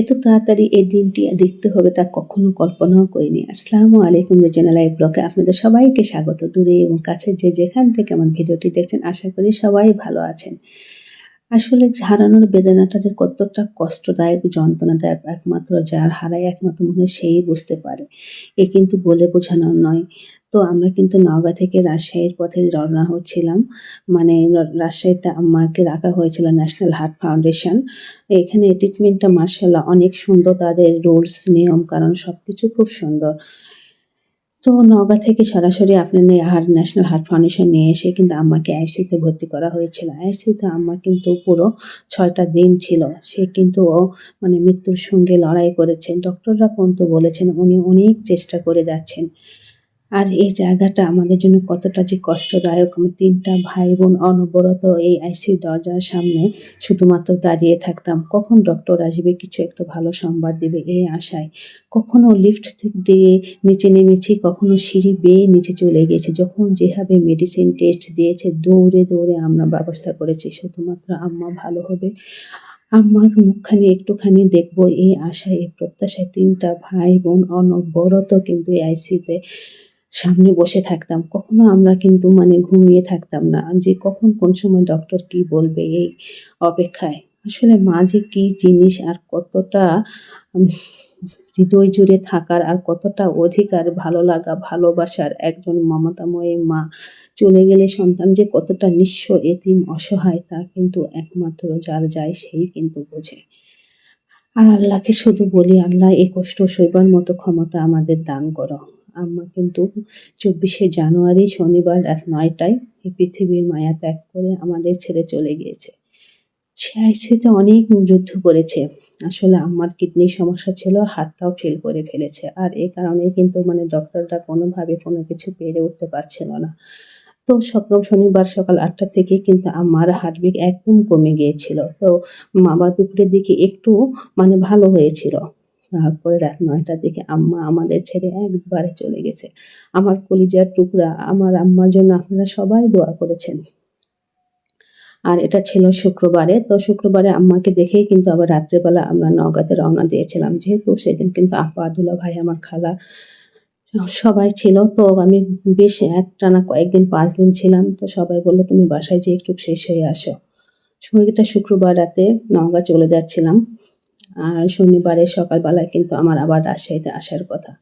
এত তাড়াতাড়ি এই দিনটি দেখতে হবে তা কখনো কল্পনাও করিনি। আসসালামু আলাইকুম রিজনাল লাইভ ব্লগে আপনাদের সবাইকে স্বাগত। দূরে এবং কাছে যে যেখান থেকে আমার ভিডিওটি দেখছেন, আশা করি সবাই ভালো আছেন। আসলে হারানোর বেদনাটা যে কতটা কষ্টদায়ক, যন্ত্রণাদায়ক একমাত্র যার হারায় একমাত্র মনে সেই বুঝতে পারে। এ কিন্তু বলে বোঝানোর নয়। তো আমরা কিন্তু নওগাঁ থেকে রাজশাহীর পথে রওনা হচ্ছিলাম। মানে রাজশাহীতে আমাকে রাখা হয়েছিল ন্যাশনাল হার্ট ফাউন্ডেশন। এখানে ট্রিটমেন্টটা মার্শাল্লাহ অনেক সুন্দর, তাদের রুলস, নিয়ম, কারণ সব কিছু খুব সুন্দর। তো নওগাঁ থেকে সরাসরি আপনার হার্ট ন্যাশনাল হার্ট ফাউন্ডেশন নিয়ে এসে কিন্তু আম্মাকে আইসিইউতে ভর্তি করা হয়েছিল। আইসিইউতে আম্মা কিন্তু পুরো ছয়টা দিন ছিল। সে কিন্তু ও মানে মৃত্যুর সঙ্গে লড়াই করেছেন। ডক্টররা পর্যন্ত বলেছেন উনি অনেক চেষ্টা করে যাচ্ছেন। আর এই জায়গাটা আমাদের জন্য কতটা যে কষ্টদায়ক। আমার তিনটা ভাই বোন অনবরত এই আইসিইউ দরজার সামনে শুধুমাত্র দাঁড়িয়ে থাকতাম। কখন ডক্টর আসবে কিছু একটা ভালো সংবাদ দেবে এই আশায়। কখনো লিফট দিয়ে নিচে নেমেছি, কখনো সিঁড়ি বেয়ে নিচে চলে গেছি। যখন যেভাবে মেডিসিন টেস্ট দিয়েছে, দৌড়ে দৌড়ে আমরা ব্যবস্থা করেছি। শুধুমাত্র আম্মা ভালো হবে। আম্মার মুখখানি একটুখানি দেখব এই আশায়, এই প্রত্যাশায় তিনটা ভাই বোন অনবরত কিন্তু এই আইসিতে সামনে বসে থাকতাম। কখনো আমরা কিন্তু মানে ঘুমিয়ে থাকতাম না। যে কখন কোন সময় ডক্টর কি বলবে এই অপেক্ষায়? আসলে মা যে কি জিনিস আর কতটা হৃদয় জুড়ে থাকার আর কতটা অধিকার, ভালো লাগা, ভালোবাসার একজন মমতাময়ী মা চলে গেলে সন্তান যে কতটা নিঃস্ব, এতিম, অসহায় তা কিন্তু একমাত্র যার যায় সেই কিন্তু বোঝে। আর আল্লাহকে শুধু বলি, আল্লাহ এই কষ্ট সইবার মতো ক্ষমতা আমাদের দান করো। আম্মা কিন্তু চব্বিশে জানুয়ারি শনিবার রাত নয়টায় এই পৃথিবীর মায়া ত্যাগ করে আমাদের ছেড়ে চলে গিয়েছে। সে আইসিইউতে অনেক যুদ্ধ করেছে। আসলে আমার কিডনির সমস্যা ছিল হার্টটাও ফেল করে ফেলেছে। আর এই কারণে কিন্তু মানে ডক্টররা কোনোভাবে কোনো কিছু পেরে উঠতে পারছিল না। তো সকাল শনিবার সকাল আটটা থেকে কিন্তু আমার হার্টবিট একদম কমে গিয়েছিল। তো আবার দুপুরের দিকে একটু মানে ভালো হয়েছিল। তারপরে রাত নয়টার দিকে আম্মা আমাদের ছেড়ে একবারে চলে গেছে। আমার কলিজার টুকরা, আমার আম্মার জন্য আপনারা সবাই দোয়া করেছেন। আর এটা ছিল শুক্রবারে, তো শুক্রবারে আম্মাকে দেখেই কিন্তু আবার রাত্রেবেলা আমরা নওগাঁতে রওনা দিয়েছিলাম। যেহেতু সেদিন কিন্তু আপা দুলা ভাই, আমার খালা সবাই ছিল, তো আমি বেশ একটানা কয়েকদিন পাঁচ দিন ছিলাম, তো সবাই বলল, তুমি বাসায় যেয়ে একটু শেষ হয়ে আসো। সময়টা শুক্রবার রাতে নওগাঁ চলে যাচ্ছিলাম। আর শনিবারে সকালবেলায় কিন্তু আমার আবার রাজশাহীতে আসার কথা।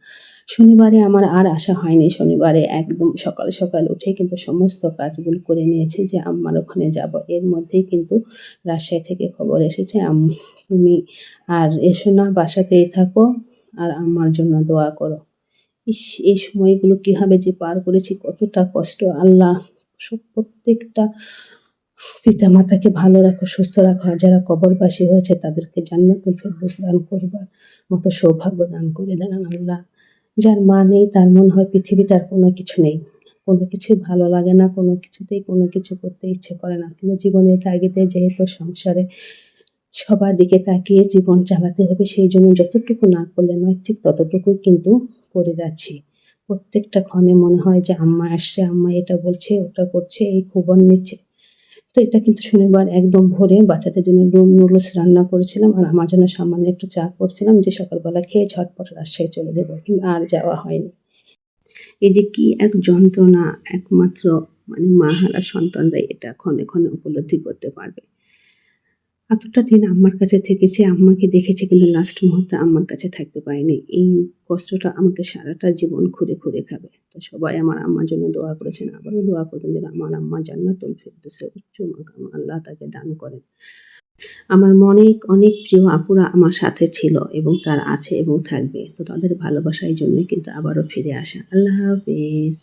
শনিবারে আমার আর আসা হয়নি। শনিবারে একদম সকাল সকাল উঠে কিন্তু সমস্ত কাজগুলো করে নিয়েছি যে আমার ওখানে যাব। এর মধ্যেই কিন্তু রাজশাহী থেকে খবর এসেছে। তুমি আর এসো না, বাসাতেই থাকো আর আমার জন্য দোয়া করো। ইস, এই সময়গুলো কীভাবে যে পার করেছি, কতটা কষ্ট। আল্লাহ, সব প্রত্যেকটা পিতা মাতাকে ভালো রাখো, সুস্থ রাখো, আর যারা কবরবাসী হয়েছে তাদেরকে জান্নাতুল ফেরদৌস দান করবার মতো সৌভাগ্য দান করে দেন আল্লাহ। যার মা নেই, তার মনে হয় পৃথিবীতে আর কোনো কিছু নেই। কোনো কিছু ভালো লাগে না, কোনো কিছুতেই কোনো কিছু করতে ইচ্ছে করে না। কিন্তু জীবনের তাগিদে যেহেতু সংসারে সবার দিকে তাকিয়ে জীবন চালাতে হবে, সেই জন্য যতটুকু না করলে নয়, ঠিক ততটুকুই কিন্তু করে যাচ্ছি। প্রত্যেকটা ক্ষণে মনে হয় যে আম্মা আসছে, আম্মা এটা বলছে, ওটা করছে, এই খবর নিচ্ছে। তো এটা কিন্তু শনিবার একদম ভোরে বাচ্চাদের জন্য নুন নুডলস রান্না করেছিলাম আর আমার জন্য সামান্য একটু চা করছিলাম যে সকালবেলা খেয়ে ঝটপট রাজশাহী চলে যাব কিন্তু আর যাওয়া হয়নি। এই যে কি এক যন্ত্রণা, একমাত্র মানে মা হারা সন্তানরাই এটা ক্ষণে ক্ষণে উপলব্ধি করতে পারবে। এতটা দিন আম্মার কাছে থেকেছে, আম্মাকে দেখেছে কিন্তু লাস্ট মুহূর্তে আম্মার কাছে থাকতে পারিনি। এই কষ্টটা আমাকে সারাটা জীবন ঘুরে ঘুরে খাবে। তো সবাই আমার আম্মার জন্য দোয়া করেছেন, আবারও দোয়া করবেন যেন আমার আম্মা জান্নাতুল ফেরদৌসে উচ্চ মাকাম আল্লাহ তাকে দান করেন। আমার অনেক অনেক প্রিয় আপুরা আমার সাথে ছিল এবং তার আছে এবং থাকবে। তো তাদের ভালোবাসার জন্য কিন্তু আবারও ফিরে আসা। আল্লাহ হাফেজ।